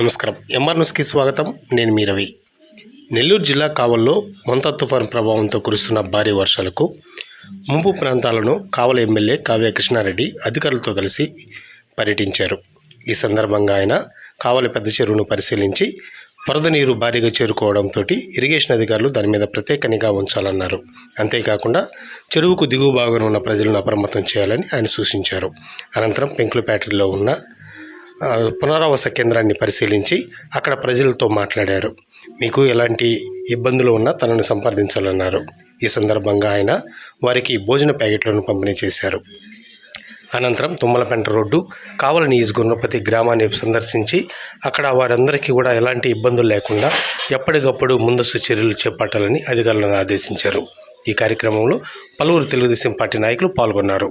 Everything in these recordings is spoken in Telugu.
నమస్కారం. ఎంఆర్ న్యూస్కి స్వాగతం. నేను మీ రవి. నెల్లూరు జిల్లా కావల్లో మొంతా తుఫాన్ ప్రభావంతో కురుస్తున్న భారీ వర్షాలకు ముంపు ప్రాంతాలను కావల ఎమ్మెల్యే కావ్య కృష్ణారెడ్డి అధికారులతో కలిసి పర్యటించారు. ఈ సందర్భంగా ఆయన కావలి పెద్ద చెరువును పరిశీలించి వరద నీరు భారీగా చేరుకోవడంతో ఇరిగేషన్ అధికారులు దాని మీద ప్రత్యేక నిఘా ఉంచాలన్నారు. అంతేకాకుండా చెరువుకు దిగువ భాగంలో ఉన్న ప్రజలను అప్రమత్తం చేయాలని ఆయన సూచించారు. అనంతరం పెంకులపేటలో ఉన్న పునరావాస కేంద్రాన్ని పరిశీలించి అక్కడ ప్రజలతో మాట్లాడారు. మీకు ఎలాంటి ఇబ్బందులు ఉన్నా తనను సంప్రదించాలన్నారు. ఈ సందర్భంగా ఆయన వారికి భోజన ప్యాకెట్లను పంపిణీ చేశారు. అనంతరం తుమ్మలపెంట రోడ్డు కావల నియోజకవర్గం ప్రతి గ్రామాన్ని సందర్శించి అక్కడ వారందరికీ కూడా ఎలాంటి ఇబ్బందులు లేకుండా ఎప్పటికప్పుడు ముందస్తు చర్యలు చేపట్టాలని అధికారులను ఆదేశించారు. ఈ కార్యక్రమంలో పలువురు తెలుగుదేశం పార్టీ నాయకులు పాల్గొన్నారు.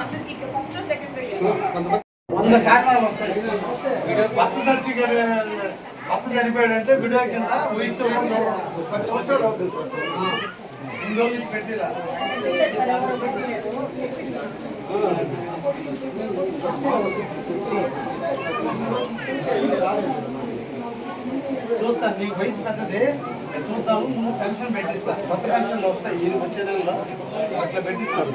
అసలు ఇక ఫస్ట్ సెకండ్ వంద కారణాలు వస్తాయి. భర్త సర్టిఫికేట్ భర్త సరిపోయాడంటే వీడియో కింద ఊహిస్తూ ఇన్ని రోజులు పెట్టిరా? చూస్తాను నీకు వయసు పెద్దది. చూద్దాము నువ్వు పెన్షన్ పెట్టిస్తా. కొత్త పెన్షన్లు వస్తాయి. ఇది వచ్చే నెలలో అట్లా పెట్టిస్తాను